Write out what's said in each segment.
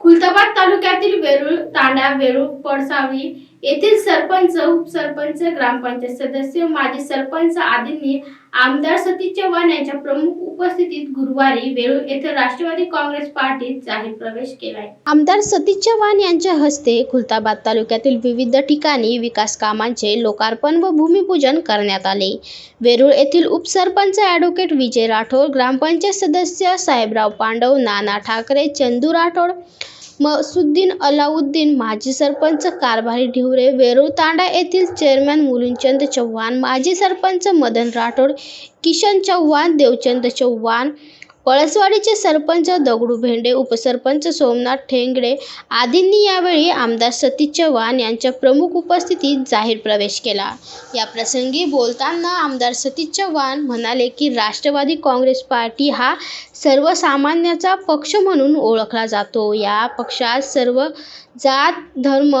खुलताबाद तालुक्यातील वेरूळ तांडा वेरूळ पडसावळी येथील सरपंच उपसरपंच ग्रामपंचायत सदस्य माजी सरपंच आदींनी आमदार सतीश चव्हाण यांच्या प्रमुख उपस्थितीत गुरुवारी वेळू येथे राष्ट्रवादी काँग्रेस पार्टीत जाहीर प्रवेश केलाय. आमदार सतीश चव्हाण यांच्या हस्ते खुलताबाद तालुक्यातील विविध ठिकाणी विकास कामांचे लोकार्पण व भूमिपूजन करण्यात आले. वेरूळ येथील उपसरपंच ॲडव्होकेट विजय राठोड ग्रामपंचायत सदस्य साहेबराव पांडव नाना ठाकरे चंदू राठोड मसुद्दीन अलाउद्दीन माजी सरपंच कारभारी ढिवरे वेरूळ तांडा येथील चेअरमॅन मुलुंदचंद चव्हाण माजी सरपंच मदन राठोड किशन चव्हाण देवचंद चव्हाण पळसवाडीचे सरपंच दगडू भेंडे उपसरपंच सोमनाथ ठेंगडे आदींनी यावेळी आमदार सतीश चव्हाण यांच्या प्रमुख उपस्थितीत जाहीर प्रवेश केला. या प्रसंगी बोलताना आमदार सतीश चव्हाण म्हणाले की राष्ट्रवादी काँग्रेस पार्टी हा सर्वसामान्याचा पक्ष म्हणून ओळखला जातो. या पक्षात सर्व जात धर्म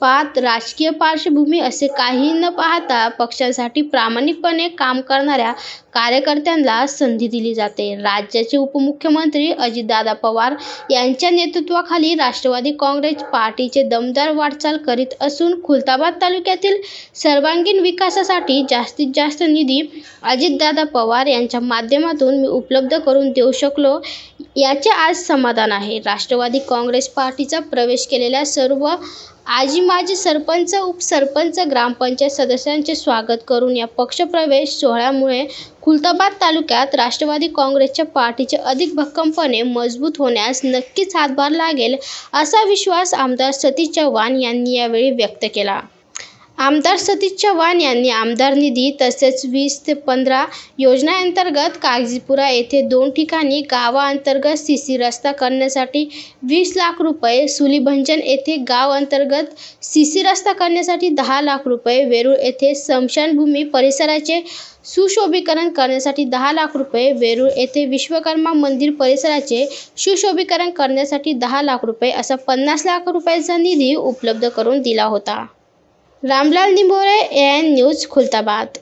पात राजकीय पार्श्वभूमी असे काही न पाहता पक्षासाठी प्रामाणिकपणे काम करणाऱ्या कार्यकर्त्यांना संधी दिली जाते. राज्याचे उपमुख्यमंत्री अजितदादा पवार यांच्या नेतृत्वाखाली राष्ट्रवादी काँग्रेस पार्टीचे दमदार वाटचाल करीत असून खुलताबाद तालुक्यातील सर्वांगीण विकासासाठी जास्तीत जास्त निधी अजितदादा पवार यांच्या माध्यमातून मी उपलब्ध करून देऊ शकलो याचे आज समाधान आहे. राष्ट्रवादी काँग्रेस पार्टीचा प्रवेश केलेल्या सर्व आजी माजी सरपंच उपसरपंच ग्रामपंचायत सदस्यांचे स्वागत करून या पक्षप्रवेश सोहळ्यामुळे खुलताबाद तालुक्यात राष्ट्रवादी काँग्रेसच्या पार्टीचे अधिक भक्कमपणे मजबूत होण्यास नक्कीच हातभार लागेल असा विश्वास आमदार सतीश चव्हाण यांनी यावेळी व्यक्त केला. आमदार सतीश चव्हाण यांनी आमदार निधी तसेच वीस ते पंधरा योजनांतर्गत कागजीपुरा येथे दोन ठिकाणी गावाअंतर्गत सी सी रस्ता करण्यासाठी वीस लाख रुपये सुलीभंजन येथे गाव अंतर्गत सी सी रस्ता करण्यासाठी दहा लाख रुपये वेरूळ येथे स्मशानभूमी परिसराचे सुशोभीकरण करण्यासाठी दहा लाख रुपये वेरूळ येथे विश्वकर्मा मंदिर परिसराचे सुशोभीकरण करण्यासाठी दहा लाख रुपये असा पन्नास लाख रुपयांचा निधी उपलब्ध करून दिला होता. Ramlal Nimbore N news Khultabad.